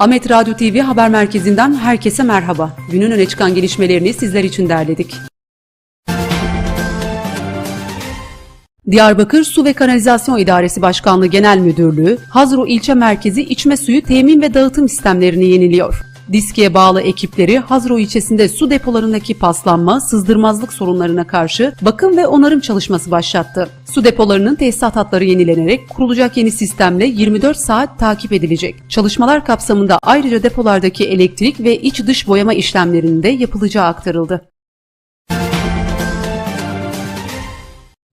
Ahmet Radyo TV Haber Merkezi'nden herkese merhaba. Günün öne çıkan gelişmelerini sizler için derledik. Diyarbakır Su ve Kanalizasyon İdaresi Başkanlığı Genel Müdürlüğü, Hazro İlçe Merkezi içme suyu temin ve dağıtım sistemlerini yeniliyor. Diskiye bağlı ekipleri Hazro ilçesinde su depolarındaki paslanma, sızdırmazlık sorunlarına karşı bakım ve onarım çalışması başlattı. Su depolarının tesisat hatları yenilenerek kurulacak yeni sistemle 24 saat takip edilecek. Çalışmalar kapsamında ayrıca depolardaki elektrik ve iç dış boyama işlemlerinin de yapılacağı aktarıldı.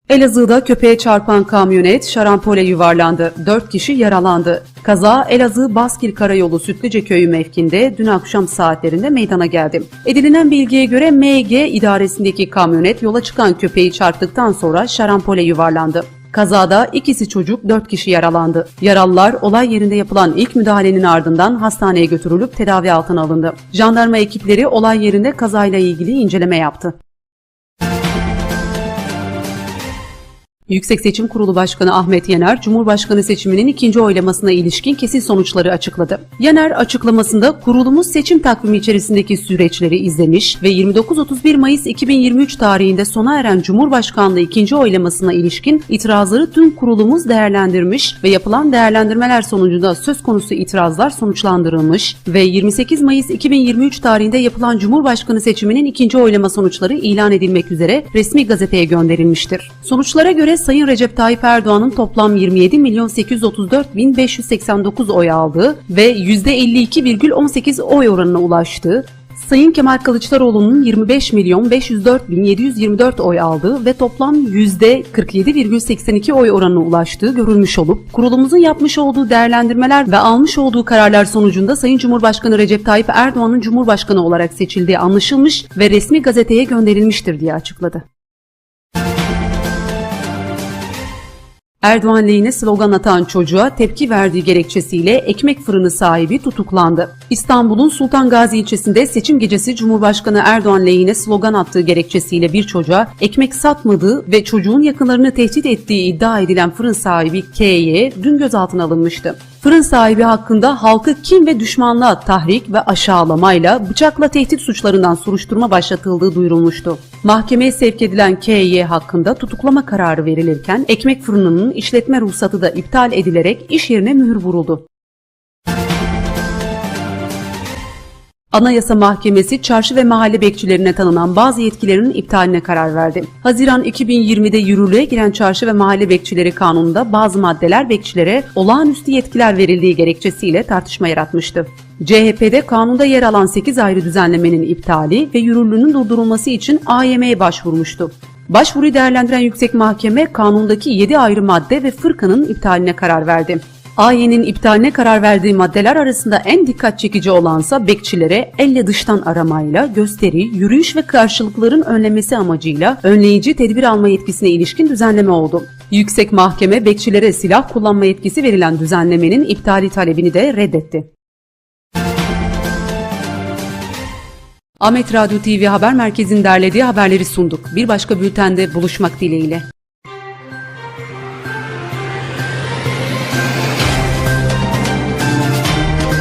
Elazığ'da köpeğe çarpan kamyonet şarampole yuvarlandı. 4 kişi yaralandı. Kaza Elazığ Baskil Karayolu Sütlüce Köyü mevkinde dün akşam saatlerinde meydana geldi. Edinilen bilgiye göre MG idaresindeki kamyonet yola çıkan köpeği çarptıktan sonra şarampole yuvarlandı. Kazada ikisi çocuk 4 kişi yaralandı. Yaralılar olay yerinde yapılan ilk müdahalenin ardından hastaneye götürülüp tedavi altına alındı. Jandarma ekipleri olay yerinde kazayla ilgili inceleme yaptı. Yüksek Seçim Kurulu Başkanı Ahmet Yener, Cumhurbaşkanı seçiminin ikinci oylamasına ilişkin kesin sonuçları açıkladı. Yener açıklamasında kurulumuz seçim takvimi içerisindeki süreçleri izlemiş ve 29-31 Mayıs 2023 tarihinde sona eren Cumhurbaşkanlığı ikinci oylamasına ilişkin itirazları tüm kurulumuz değerlendirmiş ve yapılan değerlendirmeler sonucunda söz konusu itirazlar sonuçlandırılmış ve 28 Mayıs 2023 tarihinde yapılan Cumhurbaşkanı seçiminin ikinci oylama sonuçları ilan edilmek üzere resmi gazeteye gönderilmiştir. Sonuçlara göre Sayın Recep Tayyip Erdoğan'ın toplam 27 milyon 834 bin 589 oy aldığı ve %52,18 oy oranına ulaştığı, Sayın Kemal Kılıçdaroğlu'nun 25 milyon 504 bin 724 oy aldığı ve toplam %47,82 oy oranına ulaştığı görülmüş olup, kurulumuzun yapmış olduğu değerlendirmeler ve almış olduğu kararlar sonucunda Sayın Cumhurbaşkanı Recep Tayyip Erdoğan'ın Cumhurbaşkanı olarak seçildiği anlaşılmış ve resmi gazeteye gönderilmiştir diye açıkladı. Erdoğan lehine slogan atan çocuğa tepki verdiği gerekçesiyle ekmek fırını sahibi tutuklandı. İstanbul'un Sultan Gazi ilçesinde seçim gecesi Cumhurbaşkanı Erdoğan lehine slogan attığı gerekçesiyle bir çocuğa ekmek satmadığı ve çocuğun yakınlarını tehdit ettiği iddia edilen fırın sahibi K'ye dün gözaltına alınmıştı. Fırın sahibi hakkında halkı kim ve düşmanlığa tahrik ve aşağılamayla bıçakla tehdit suçlarından soruşturma başlatıldığı duyurulmuştu. Mahkemeye sevk edilen KY hakkında tutuklama kararı verilirken ekmek fırınının işletme ruhsatı da iptal edilerek iş yerine mühür vuruldu. Anayasa Mahkemesi çarşı ve mahalle bekçilerine tanınan bazı yetkilerinin iptaline karar verdi. Haziran 2020'de yürürlüğe giren çarşı ve mahalle bekçileri kanununda bazı maddeler bekçilere olağanüstü yetkiler verildiği gerekçesiyle tartışma yaratmıştı. CHP'de kanunda yer alan 8 ayrı düzenlemenin iptali ve yürürlüğünün durdurulması için AYM'ye başvurmuştu. Başvuruyu değerlendiren yüksek mahkeme kanundaki 7 ayrı madde ve fırkanın iptaline karar verdi. AY'nin iptaline karar verdiği maddeler arasında en dikkat çekici olansa bekçilere elle dıştan aramayla gösteri, yürüyüş ve karşılıkların önlemesi amacıyla önleyici tedbir alma yetkisine ilişkin düzenleme oldu. Yüksek Mahkeme bekçilere silah kullanma yetkisi verilen düzenlemenin iptali talebini de reddetti. Ahmet Radyo TV Haber Merkezi'nin derlediği haberleri sunduk. Bir başka bültende buluşmak dileğiyle.